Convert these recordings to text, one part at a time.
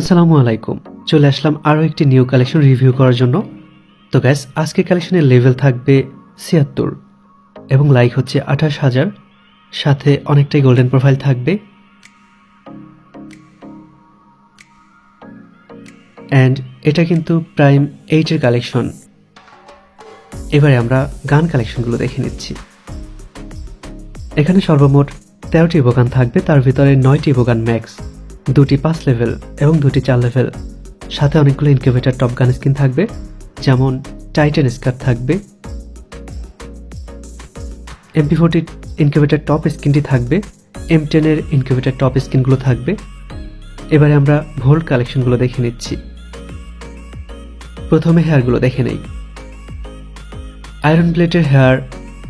আসসালামু আলাইকুম। চলে আসলাম আরও একটি নিউ কালেকশন রিভিউ করার জন্য। তো গ্যাস আজকে কালেকশনের লেভেল থাকবে ছিয়াত্তর এবং লাইক হচ্ছে আঠাশ হাজার। সাথে অনেকটাই গোল্ডেন প্রোফাইল থাকবে। অ্যান্ড এটা কিন্তু প্রাইম এইটের কালেকশন এবারে আমরা গান কালেকশনগুলো দেখে নিচ্ছি। এখানে সর্বমোট তেরোটি বোগান থাকবে, তার ভিতরে নয়টি বোগান ম্যাক্স দুটি পাঁচ লেভেল এবং দুটি চার লেভেল সাথে অনেকগুলো ইনকিউবেটার টপ গান স্কিন থাকবে, যেমন টাইটেন স্কার থাকবে। এমপি ফোরটি ইনকিউবেটার টপ স্কিনটি থাকবে এম টেনের ইনকিউবেটার টপ স্কিনগুলো থাকবে। এবারে আমরা ভোল্ট কালেকশনগুলো দেখে নিচ্ছি। প্রথমে হেয়ারগুলো দেখে নেই। আয়রন প্লেটের হেয়ার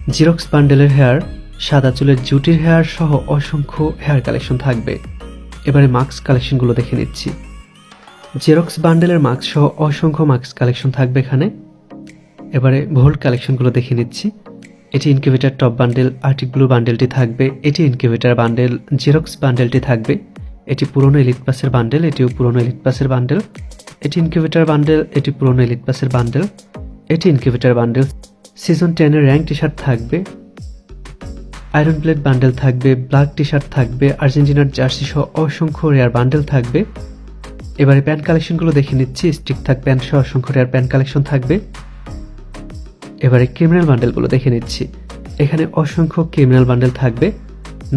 জিরক্স বান্ডেলের হেয়ার সাদা চুলের জুটির হেয়ার সহ অসংখ্য হেয়ার কালেকশন থাকবে। এবারে মাস্ক কালেকশনগুলো দেখে নিচ্ছি। জেরক্স বান্ডেলের মাস্ক সহ অসংখ্য মাস্ক কালেকশন থাকবে এখানে। এবারে ভোল্ট কালেকশনগুলো দেখে নিচ্ছি। এটি incubator top bundle arctic blue বান্ডেলটি থাকবে। এটি ইনকিউবেটার বান্ডেল জেরক্স বান্ডেলটি থাকবে। এটি পুরনো এলিট পাসের বান্ডেল এটিও পুরনো এলিট পাসের বান্ডেল এটি ইনকিউবেটার বান্ডেল এটি পুরনো এলিট পাসের বান্ডেল এটি ইনকিউবেটার বান্ডেল সিজন টেনের র্যাঙ্ক টি শার্ট থাকবে। আয়রন প্লেট বান্ডেল থাকবে ব্ল্যাক টি শার্ট থাকবে আর্জেন্টিনার জার্সি সহ অসংখ্য রেয়ার বান্ডেল থাকবে। এবারে প্যান্ট কালেকশনগুলো দেখে নিচ্ছি স্টিক থাক প্যান্ট সহ অসংখ্য রেয়ার প্যান্ট কালেকশন থাকবে। এবারে ক্রিমিনাল বান্ডেলগুলো দেখে নিচ্ছি। এখানে অসংখ্য ক্রিমিনাল বান্ডেল থাকবে।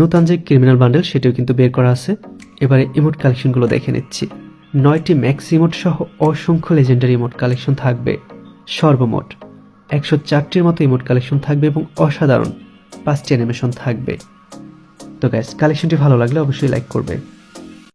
নতুন যে ক্রিমিনাল বান্ডেল সেটিও কিন্তু বের করা আছে। এবারে ইমোট কালেকশনগুলো দেখে নিচ্ছি। নয়টি ম্যাক্স ইমোট সহ অসংখ্য লেজেন্ডারি ইমোট কালেকশন থাকবে। সর্বমোট একশো চারটির মতো ইমোট কালেকশন থাকবে এবং অসাধারণ পাঁচটি অ্যানিমেশন থাকবে। তো গ্যাস কালেকশনটি ভালো লাগলে অবশ্যই লাইক করবে।